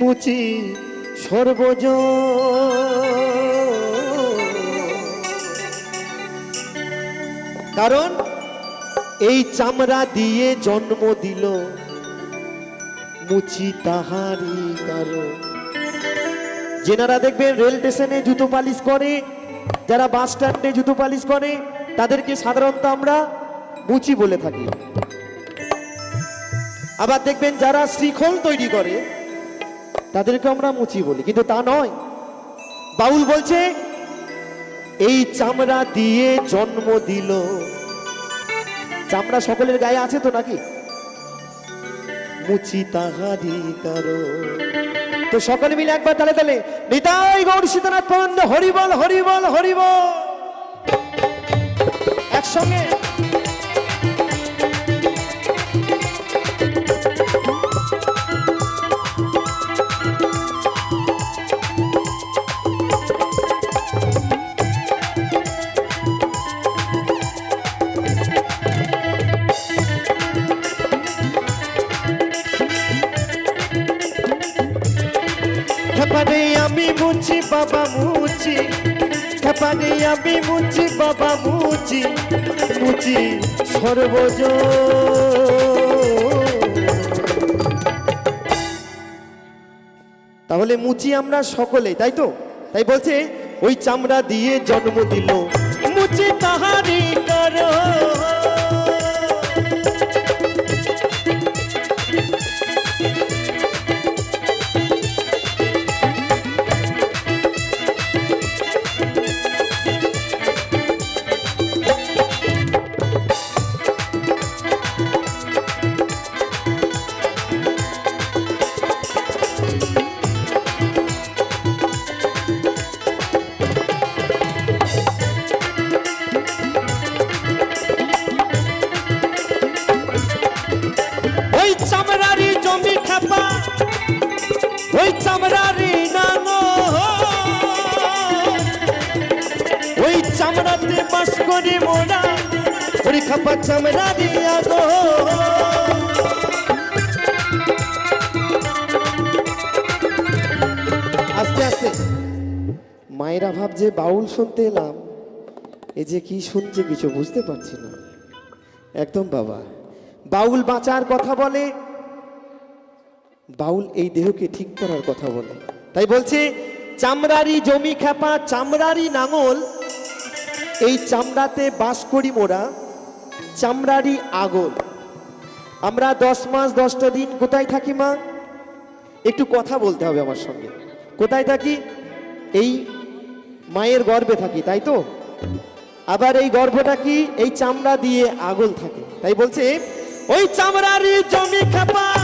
মুচি সর্বজ। কারণ এই চামড়া দিয়ে জন্ম দিল মুচি তাহারি কারণ। যেনারা দেখবেন রেল স্টেশনে জুতো পালিশ করে, যারা বাস স্ট্যান্ডে জুতো পালিশ করে, তাদেরকে সাধারণত আমরা মুচি বলে থাকি। আবার দেখবেন যারা শ্রীখোল তৈরি করে তাদেরকে আমরা মুচি বলি, কিন্তু তা নয়। বাউল বলছে, এই চামড়া দিয়ে জন্ম দিল। চামড়া সকলের গায়ে আছে তো নাকি? মুচি তাহারি কারও। তো সকলে মিলে একবার তালে তালে, নিতাই গৌর সীতানাথ পন্দ হরিবল হরিবল হরিবল! একসঙ্গে খেপারে আমি মুচি বাবা মুচি খেপারে আমি মুচি বাবা মুচি মুচি সর্বজ তাহলে মুচি আমরা সকলে তাই তো? তাই বলছে, ওই চামড়া দিয়ে জন্ম দিল। মুচি তাহারি ওই ওই চামড়াতে বাস করি মোরা ওই খাপা আস্তে আস্তে। মায়েরা ভাবছে বাউল শুনতে এলাম এই যে কি শুনছে কিছু বুঝতে পারছি না। একদম বাবা, বাউল বাঁচার কথা বলে বাউল এই দেহকে ঠিক করার কথা বলে। তাই বলছে, চামড়ারি জমি খেপা চামড়ারি নাঙল, এই চামড়াতে বাস করি মোরা, চামড়ারি আগল। আমরা দশ মাস, দশটা দিন কোথায় থাকি মা? একটু কথা বলতে হবে আমার সঙ্গে। কোথায় থাকি? এই মায়ের গর্ভে থাকি, তাই তো? আবার এই গর্ভটা কি? এই চামড়া দিয়ে আগল থাকে। তাই বলছে, ওই চামড়ারি জমি খাপা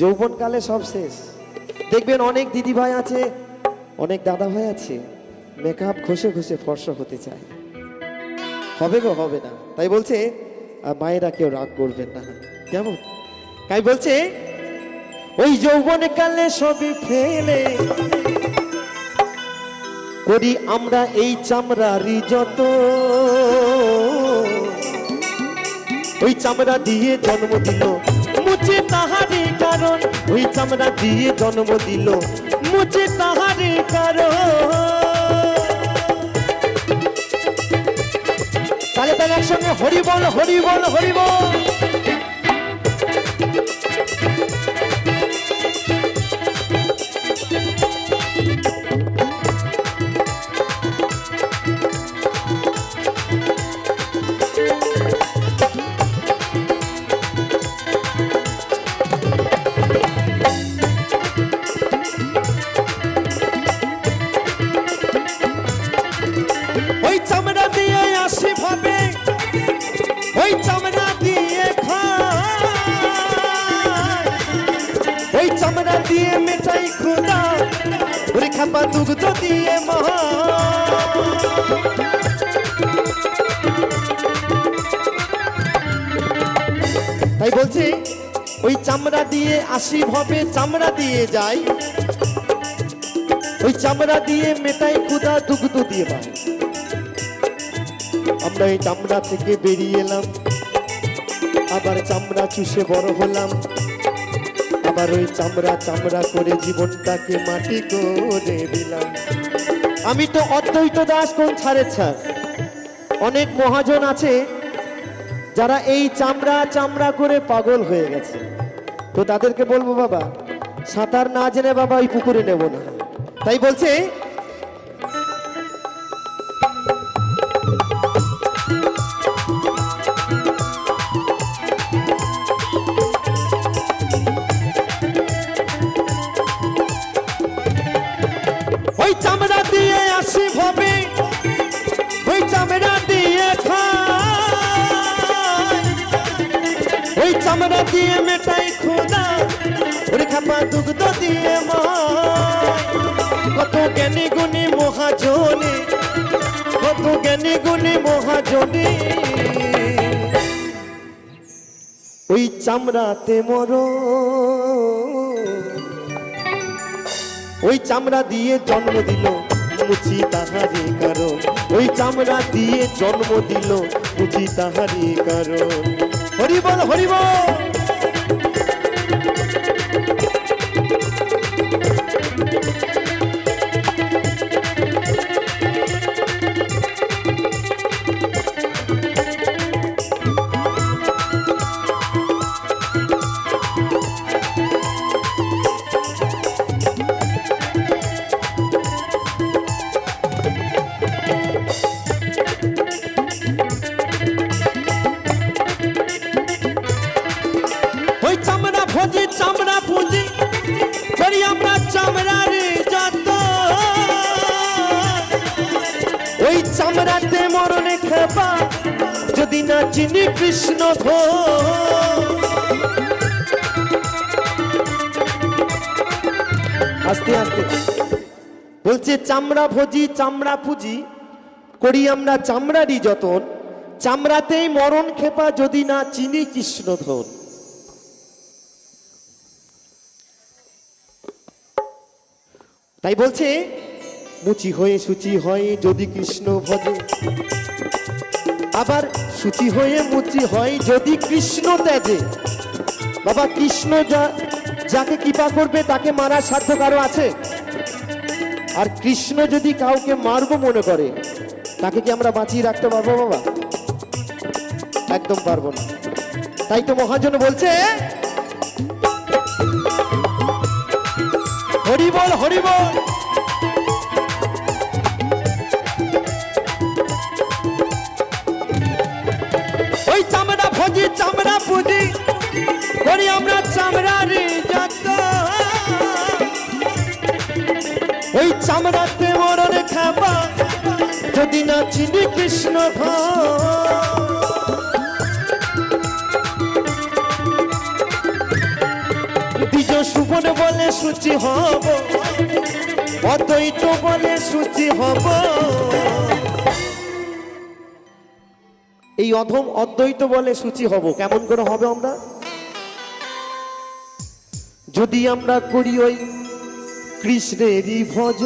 যৌবনকালে সব শেষ। দেখবেন অনেক দিদি ভাই আছে, অনেক দাদা ভাই আছে মেকআপ ঘষে ঘষে ফর্সা হতে চায়। হবে গো, হবে না। তাই বলছে মায়েরা কেউ রাগ করবেন না। কেমন? তাই বলছে, ওই যৌবনে কালে সবই ফেলে। করি আমরা এই চামড়ারি যত ওই চামড়া দিয়ে জন্ম দিল মুচে তাহারি কারণ। ওই চামড়া দিয়ে জন্ম দিল। মুছে তাহারি কারণ। তাহলে তাহলে একসঙ্গে হরিবল হরিবল হরি দুগ্ধ দিয়ে তাই বলছি, ওই চামড়া দিয়ে আশি ভবে চামড়া দিয়ে যায় ওই চামড়া দিয়ে মেটাই ক্ষুদা দুগ্ধ দিয়ে পায় আমরা এই চামড়া থেকে বেরিয়ে এলাম। আবার চামড়া চুষে বড় হলাম। আবার ওই চামড়া চামড়া করে জীবনটাকে মাটি করে দিলাম। আমি তো অদ্বৈত দাস কোন ছাড়ের ছাড়? অনেক মহাজন আছে যারা এই চামড়া চামড়া করে পাগল হয়ে গেছে। তো তাদেরকে বলব বাবা, সাঁতার না জেনে বাবা ওই পুকুরে নেব না। তাই বলছে খাপা দুগ্ধ দিয়ে কত জ্ঞানী গুণী মহাজনী, কত জ্ঞানী গুণী মহাজনী। ওই চামড়াতে মরো ওই চামড়া দিয়ে জন্ম দিল মুচি তাহারে কারণ। ওই চামড়া দিয়ে জন্ম দিল মুচি তাহারে কারণ। হরিবল হরিবল! চামড়াতে মরণে খেপা যদি না চিনি কৃষ্ণ ঘো আস্তে আস্তে বলছে, চামড়া ভোজি, চামড়া পুঁজি, করি আমরা চামড়ারই যতন। চামড়াতেই মরণ খেপা যদি না চিনি কৃষ্ণ ধন। তাই বলছে মুচি হয়ে সূচি হয় যদি কৃষ্ণ ভজে। আবার সূচি হয়ে মুচি হয় যদি কৃষ্ণ ত্যাজে বাবা, কৃষ্ণ যা, যাকে কৃপা করবে, তাকে মারার সাধ্য কারও আছে? আর কৃষ্ণ যদি কাউকে মারবো মনে করে, তাকে কি আমরা বাঁচিয়ে রাখতে পারব বাবা? একদম পারব না। তাই তো মহাজন বলছে, হরিবল হরিবল! ভোজি চামড়া পুজি করি আমরা চামড়ার যত ওই চামড়াতে মরণে খাবা যদি না চিনি কৃষ্ণ দ্বিজ সুবন বলে সূচি হব অদ্বৈত বলে সূচি হব এই অধম অদ্বৈত বলে সূচি হব। কেমন করে হবে আমরা? যদি আমরা করি ওই কৃষ্ণেরই ভজ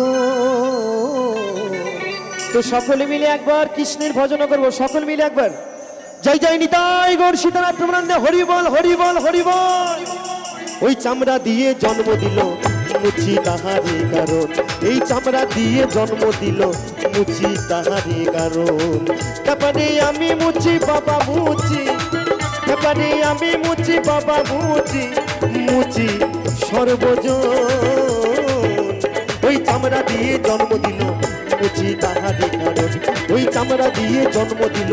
তো সকলে মিলে একবার কৃষ্ণের ভজন করব। সকল মিলে একবার। জয় জয়, নিতাই গৌর সীতারাম প্রমানন্দে। হরিবল হরিবল হরি বল হরি বল। ওই চামড়া দিয়ে জন্ম দিল। মুচি তাহারে কারণ। এই চামড়া দিয়ে জন্ম দিল, মুছি তাহারে কারণ। তারপরে আমি মুছি, বাবা মুছি। তারপরে আমি মুছি, বাবা মুছি। মুছি সর্বজ ওই চামড়া দিয়ে জন্ম দিল, মুছি তাহারে ওই চামড়া দিয়ে জন্ম দিল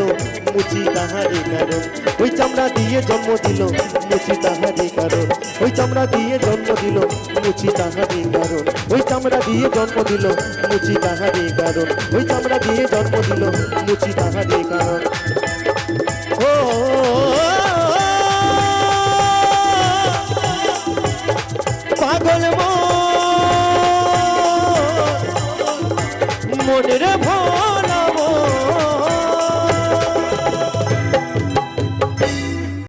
মুচি তাহারে কারণ। ওই চামড়া দিয়ে জন্ম দিল মুচি তাহারে কারণ। ওই চামড়া দিয়ে জন্ম দিল মুচি তাহারে কারণ। ওই চামড়া দিয়ে জন্ম দিল মুচি তাহারে কারণ। ওই চামড়া দিয়ে জন্ম দিল মুচি তাহারে কারণ।